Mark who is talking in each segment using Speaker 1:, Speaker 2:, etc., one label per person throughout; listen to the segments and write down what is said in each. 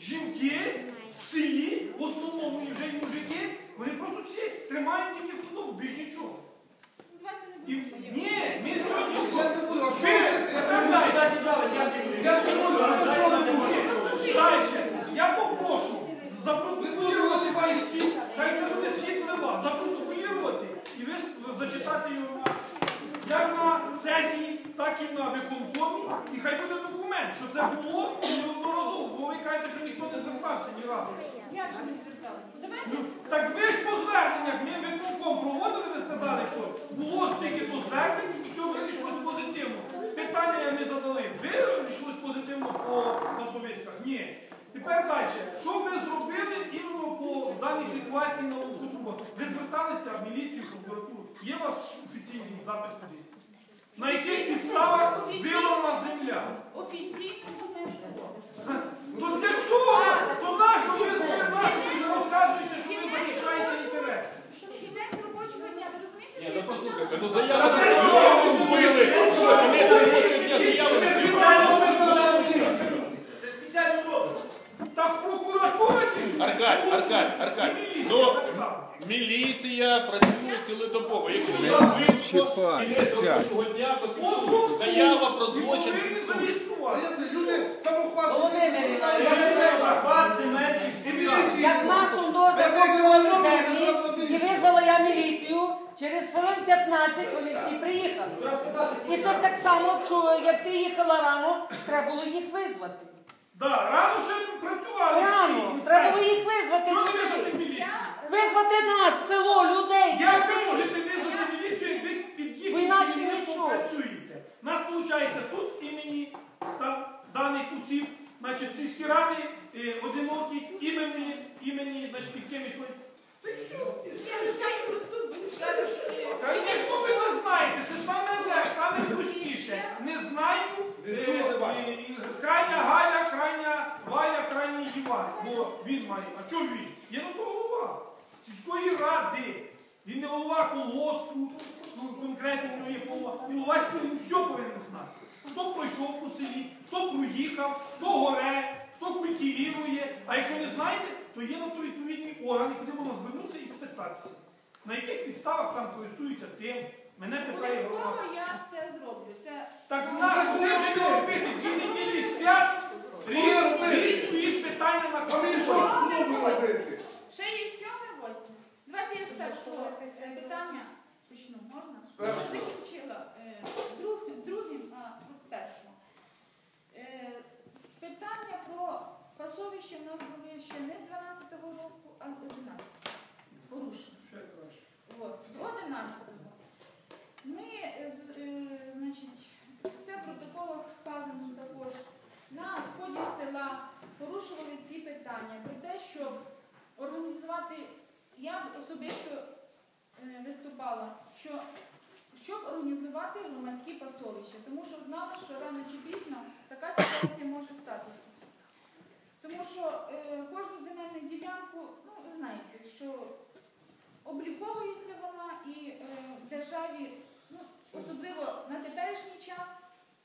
Speaker 1: жінки в селі, в основному і вже й мужики, вони просто всі тримають тільки худобу, більш нічого. І, ні, ми сьогодні. Ви,
Speaker 2: Сюди зібралися?
Speaker 3: Я не буду?
Speaker 1: Дальше, я попрошу запротоколювати цей світ, хай це буде світ села, запротоколювати і ви зачитати його на як на сесії, так і на виконкомі, і хай буде документ, що це було ви що ніхто не звертався ні разу.
Speaker 4: Я ж не зверталася. Давайте
Speaker 1: Ну, так ви ж по зверненнях, ми виконком проводили, ви сказали, що було стільки до звернень, і все вирішилось позитивно. Питання я не задали. Вирішилось позитивно по пасовиськах? Ні. Тепер далі. Що ви зробили іменно по даній ситуації на Лукутрубах? Ви зверталися в міліцію, прокуратуру. Є у вас офіційний запис кудись? На яких підставах виловлена земля?
Speaker 4: офіційно не було.
Speaker 1: То для чого? То нащо ви нащо ви розказуєте, що ви захищаєте інтереси?
Speaker 4: Щоб кінець робочого дня, ви розумієте,
Speaker 5: Ні,
Speaker 4: що
Speaker 5: ну
Speaker 4: я
Speaker 5: послухайте,
Speaker 4: писала?
Speaker 5: ну заява заяву вбили. Що, кінець робочого дня заяви не
Speaker 3: Спеціально визвала міліцію.
Speaker 2: Це ж спеціально зроблено.
Speaker 1: Так прокуратура ті ж.
Speaker 5: Аркадь, Аркадь, Аркадь,
Speaker 1: І міліція
Speaker 5: ну,
Speaker 1: так само.
Speaker 5: Міліція працює цілодобово. Якщо є вбивство, кінець робочого дня, то фіксується. Заява про злочин фіксується.
Speaker 6: Володимир
Speaker 3: і.
Speaker 6: Як нас землі, і визвала я міліцію, через хвилин 15 вони всі приїхали. І це так само, що як ти їхала рано, треба було їх визвати.
Speaker 1: Да, рано ще працювали
Speaker 6: Рано, треба було їх визвати.
Speaker 1: Чого не визвати міліцію?
Speaker 6: Визвати нас, село, людей.
Speaker 1: Як ви
Speaker 6: дітей.
Speaker 1: можете визвати міліцію, як ви під їхнім
Speaker 6: Ви
Speaker 1: керівництвом
Speaker 6: нічого.
Speaker 1: працюєте? У нас виходить суд імені там, даних осіб, значить сільські ради, е, одинокі, імені, імені, значить під кимось. ходять. Та й все. І все. Звісно, ви не знаєте, це саме легше, саме простіше. Не знаю.
Speaker 3: Не
Speaker 1: е,
Speaker 3: бачу.
Speaker 1: е, і Крайня Галя, крайня Валя, крайній Іван. Бо він має. А чого він? Є на то голова. Сільської ради. Він не голова колгоспу, ну, конкретно в голова. Він голова сільської, все повинен знати. Хто пройшов по селі, хто проїхав, хто горе, хто культивірує. А якщо не знаєте, то є на то відповідні органи, куди можна звернутися і спитатися. На яких підставах там користуються тим? Мене питає голова.
Speaker 4: Я це зроблю. Це
Speaker 1: Так на коли вже не робити? Дві неділі свят, рік стоїть питання на
Speaker 3: робити?
Speaker 4: ще є. Е, питання почну. Можна? Я закінчила е, другим, а от з першого. Е, питання про пасовище в нас були ще не з 12-го року, а з 11-го. Порушення. От, з 11-го. Ми, е, значить, це в протоколах сказано також, на сході села порушували ці питання про те, щоб організувати, я особисто виступала, що щоб організувати громадські пасовища, тому що знала, що рано чи пізно така ситуація може статися. Тому що е, кожну земельну ділянку, ну ви знаєте, що обліковується вона і е, в державі, ну, особливо на теперішній час,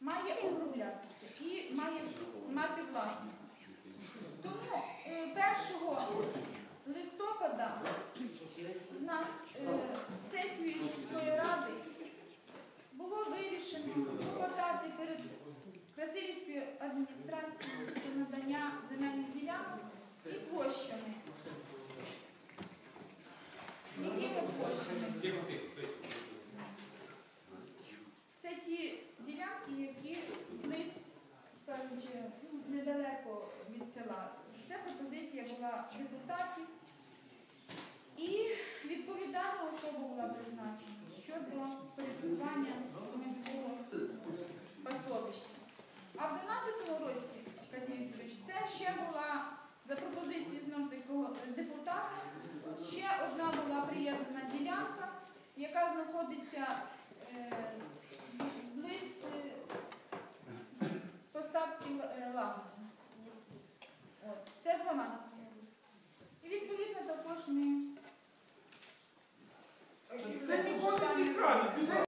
Speaker 4: має оброблятися і має мати власника. Тому е, 1 листопада в нас е, сесією сільської ради було вирішено клопотати перед Красилівською адміністрацією про надання земельних ділянок і площами. Якими площами? Це ті ділянки, які близь, скажучи, ну, недалеко від села. Ця пропозиція була депутатів. І відповідальна особа була призначена щодо порядкування громадського яка знаходиться е, близько е, посадки е, лагоду.